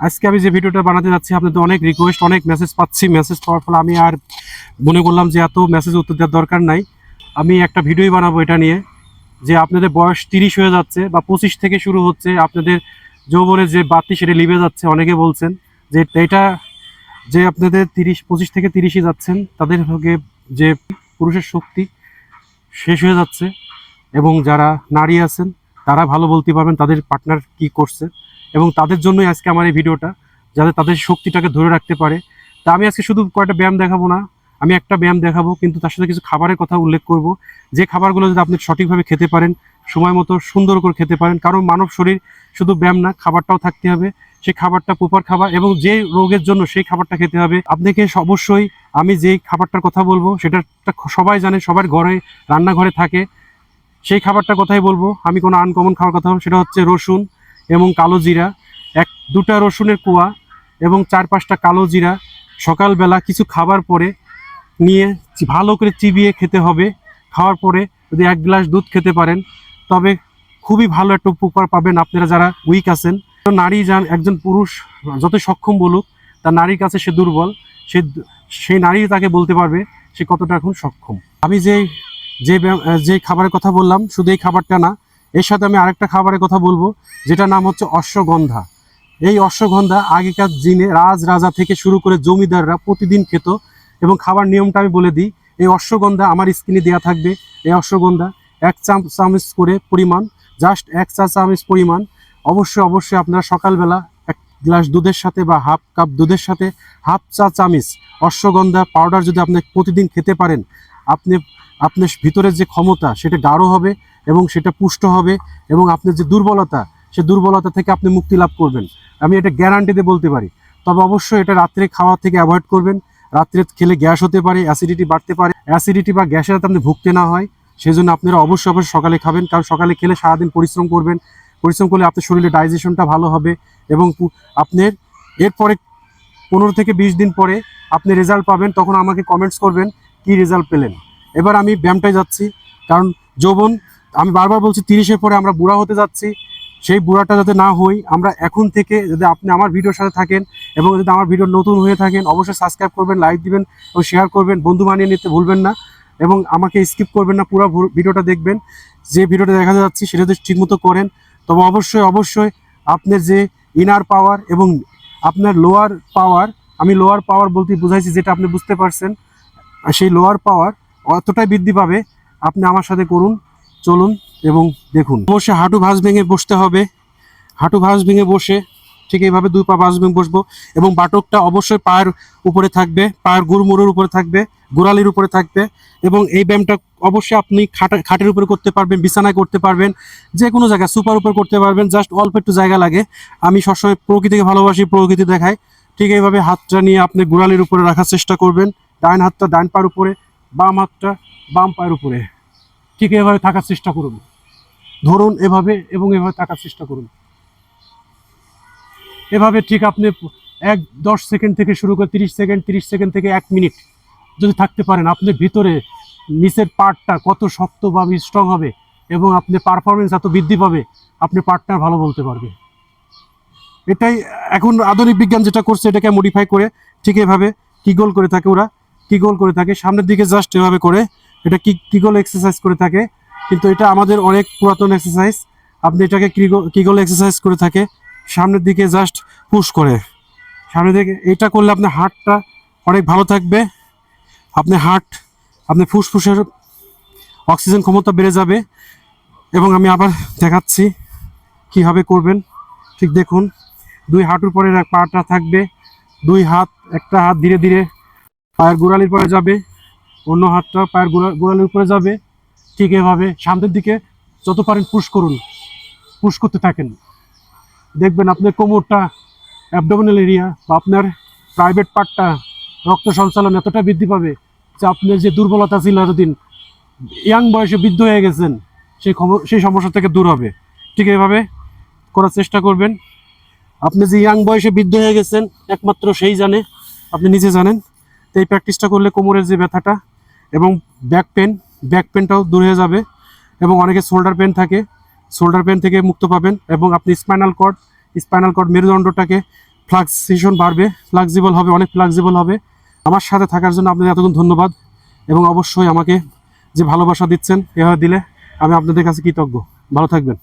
আজকে আমি যে ভিডিওটা বানাতে যাচ্ছি, আপনাদের অনেক রিকোয়েস্ট অনেক মেসেজ পাচ্ছি। মেসেজ পাওয়ার ফলে আমি আর মনে করলাম যে এত মেসেজ উত্তর দেওয়ার দরকার নাই। আমি একটা ভিডিওই বানাবো এটা নিয়ে, যে আপনাদের বয়স তিরিশ হয়ে যাচ্ছে বা পঁচিশ থেকে শুরু হচ্ছে, আপনাদের যৌবনের যে বাতি সেটা লিভে যাচ্ছে, অনেকে বলছেন যে এটা যে আপনাদের তিরিশ, পঁচিশ থেকে তিরিশে যাচ্ছেন, তাদের হকে যে পুরুষের শক্তি শেষ হয়ে যাচ্ছে। এবং যারা নারী আছেন, তারা ভালো বলতে পারবেন তাদের পার্টনার কি করছে। এবং তাদের জন্যই আজকে আমার এই ভিডিওটা, যাতে তাদের শক্তিটাকে ধরে রাখতে পারে। তা আমি আজকে শুধু কয়েকটা ব্যায়াম দেখাবো না, আমি একটা ব্যায়াম দেখাবো, কিন্তু তার সাথে কিছু খাবারের কথা উল্লেখ করব। যে খাবারগুলো যদি আপনি সঠিকভাবে খেতে পারেন, সময় মতো সুন্দর করে খেতে পারেন, কারণ মানব শরীর শুধু ব্যায়াম না, খাবারটাও থাকতে হবে। সেই খাবারটা প্রপার খাবার এবং যে রোগের জন্য সেই খাবারটা খেতে হবে। আপনাকে অবশ্যই আমি যেই খাবারটার কথা বলব সেটা সবাই জানে, সবার ঘরে, রান্নাঘরে থাকে। সেই খাবারটার কথাই বলব। আমি কোনো আনকমন খাওয়ার কথা সেটা হচ্ছে রসুন। এবং কালো জিরা, এক, দুটা রসুনের কুয়া এবং চার পাঁচটা কালো জিরা। সকালবেলা কিছু খাবার পরে নিয়ে ভালো করে চিবিয়ে খেতে হবে। খাওয়ার পরে যদি এক গ্লাস দুধ খেতে পারেন, তবে খুবই ভালো একটা উপকার পাবেন আপনারা যারা উইক আছেন। তো নারী যান, একজন পুরুষ যত সক্ষম বলুক, তার নারীর কাছে সে দুর্বল। সে সেই নারী তাকে বলতে পারবে সে কতটা এখন সক্ষম। আমি যে ব্যায়াম- যে খাবারের কথা বললাম, শুধু এই খাবারটা না এর সাথে আমি আরেকটা খাবারের কথা বলব যেটা নাম হচ্ছে অশ্বগন্ধা। এই অশ্বগন্ধা আগেকার দিনে রাজ রাজা থেকে শুরু করে জমিদাররা প্রতিদিন খেত এবং খাবার নিয়মটা আমি বলে দিই, এই অশ্বগন্ধা আমার স্কিনে দেওয়া থাকবে। এই অশ্বগন্ধা এক চাম চামচ করে পরিমাণ জাস্ট এক চা চামচ পরিমাণ। অবশ্যই অবশ্যই আপনারা সকালবেলা এক গ্লাস দুধের সাথে বা হাফ কাপ দুধের সাথে হাফ চা চামচ অশ্বগন্ধা পাউডার যদি আপনি প্রতিদিন খেতে পারেন, আপনি, আপনার ভিতরের যে ক্ষমতা সেটা গাঢ় হবে। এবং সেটা পুষ্ট হবে এবং আপনার যে দুর্বলতা, সে দুর্বলতা থেকে আপনি মুক্তি লাভ করবেন। আমি এটা গ্যারান্টিতে বলতে পারি। তবে অবশ্যই এটা রাত্রে খাওয়া থেকে অ্যাভয়েড করবেন। রাত্রে খেলে গ্যাস হতে পারে অ্যাসিডিটি বাড়তে পারে। অ্যাসিডিটি বা গ্যাসের যাতে আপনি ভুগতে না হয়। সেই জন্য আপনারা অবশ্যই অবশ্যই সকালে খাবেন। কারণ সকালে খেলে সারাদিন পরিশ্রম করবেন। পরিশ্রম করলে আপনার শরীরে ডাইজেশনটা ভালো হবে এবং আপনার এরপরে পনেরো থেকে বিশ দিন পরে আপনি রেজাল্ট পাবেন। তখন আমাকে কমেন্টস করবেন, কি রেজাল্ট পেলেন? এবার আমি ব্যায়ামটায় যাচ্ছি। কারণ যৌবন আমি বারবার বলছি, তিরিশের পরে আমরা বুড়া হতে যাচ্ছি। সেই বুড়াটা যাতে না হই, আমরা এখন থেকে যদি আপনি আমার ভিডিওর সাথে থাকেন এবং যদি আমার ভিডিও নতুন হয়ে থাকেন, অবশ্যই সাবস্ক্রাইব করবেন লাইক দিবেন এবং শেয়ার করবেন। বন্ধু বানিয়ে নিতে ভুলবেন না এবং আমাকে স্কিপ করবেন না, পুরো ভিডিওটা দেখবেন। যে ভিডিওটা দেখা যাচ্ছে, সেটা যদি ঠিকমতো করেন, তবে অবশ্যই অবশ্যই আপনার যে ইনার পাওয়ার এবং আপনার লোয়ার পাওয়ার আমি লোয়ার পাওয়ার বলতে বুঝাইছি যেটা আপনি বুঝতে পারছেন। সেই লোয়ার পাওয়ার অতটাই বৃদ্ধি পাবে। আপনি আমার সাথে করুন। চলুন এবং দেখুন। অবশ্যই হাঁটু ভাঁজ ভেঙে বসতে হবে। হাঁটু ভাঁজ ভেঙে বসে ঠিক এইভাবে দুই পা ভাঁজ ভেঙে বসবো এবং বাটকটা অবশ্যই পায়ের উপরে থাকবে, পায়ের গুড়মুড়ের উপরে থাকবে, গোড়ালির উপরে থাকবে এবং এই ব্যায়ামটা অবশ্যই আপনি খাটা খাটের উপরে করতে পারবেন, বিছানায় করতে পারবেন যে কোনো জায়গায় সুপার উপর করতে পারবেন, জাস্ট অল্প একটু জায়গা লাগে। আমি সবসময় প্রকৃতিকে ভালোবাসি, প্রকৃতি দেখায় ঠিক এইভাবে হাতটা নিয়ে আপনি গোড়ালির উপরে রাখার চেষ্টা করবেন, ডান হাতটা ডান পায়ের উপরে, বাম হাতটা বাম পায়ের উপরে। ঠিক এভাবে থাকার চেষ্টা করুন? ধরুন এভাবে এবং এভাবে থাকার চেষ্টা করুন। এভাবে ঠিক আপনি এক দশ সেকেন্ড থেকে শুরু করে তিরিশ সেকেন্ড তিরিশ সেকেন্ড থেকে এক মিনিট যদি থাকতে পারেন আপনার ভিতরে নিচের পার্টটা কত শক্ত বা স্ট্রং হবে এবং আপনি পারফরমেন্স এত বৃদ্ধি পাবে, আপনি পার্টনার ভালো বলতে পারবে এটাই এখন আধুনিক বিজ্ঞান যেটা করছে, এটাকে মডিফাই করে ঠিক এভাবে কি গোল করে থাকে ওরা? কি গোল করে থাকে? সামনের দিকে জাস্ট এভাবে করে এটা কি কি গোল এক্সারসাইজ করে থাকে। কিন্তু এটা আমাদের অনেক পুরাতন এক্সারসাইজ আপনি এটাকে কি গোল এক্সারসাইজ করে থাকে। সামনের দিকে জাস্ট পুশ করে। সামনের দিকে এটা করলে আপনার হার্টটা অনেক ভালো থাকবে। আপনি হার্ট আপনি ফুসফুসের অক্সিজেন ক্ষমতা বেড়ে যাবে। এবং আমি আবার দেখাচ্ছি কীভাবে করবেন। ঠিক দেখুন, দুই হাঁটুর পরে পাটা থাকবে। দুই হাত, একটা হাত ধীরে ধীরে পায়ের গোড়ালির পরে যাবে। অন্য হাতটা পায়ের গোড়া গোড়ালির উপরে যাবে। ঠিক এভাবে সামনের দিকে যত পারেন পুশ করুন। পুশ করতে থাকেন। দেখবেন আপনার কোমরটা অ্যাবডোমিনাল এরিয়া বা আপনার প্রাইভেট পার্টটা রক্ত সঞ্চালন এতটা বৃদ্ধি পাবে যে আপনার যে দুর্বলতা ছিল এতদিন ইয়াং বয়সে বৃদ্ধ হয়ে গেছেন, সেই সেই সমস্যা থেকে দূর হবে। ঠিক এভাবে করার চেষ্টা করবেন। আপনি যে ইয়াং বয়সে বৃদ্ধ হয়ে গেছেন, একমাত্র সেই জানে, আপনি নিজে জানেন। তো এই প্র্যাকটিসটা করলে কোমরের যে ব্যথাটা এবং ব্যাক পেন ব্যাক পেনটাও দূর হয়ে যাবে এবং অনেকে শোল্ডার পেন থাকে। শোল্ডার পেন থেকে মুক্ত পাবেন এবং আপনি স্পাইনাল কর্ড স্পাইনাল কর্ড মেরুদণ্ডটাকে ফ্লাক্সেশন বাড়বে ফ্লাক্সিবল হবে, অনেক ফ্লাক্সিবল হবে। আমার সাথে থাকার জন্য আপনাদের এতক্ষণ ধন্যবাদ এবং অবশ্যই আমাকে যে ভালোবাসা দিচ্ছেন, এভাবে দিলে আমি আপনাদের কাছে কৃতজ্ঞ। ভালো থাকবেন।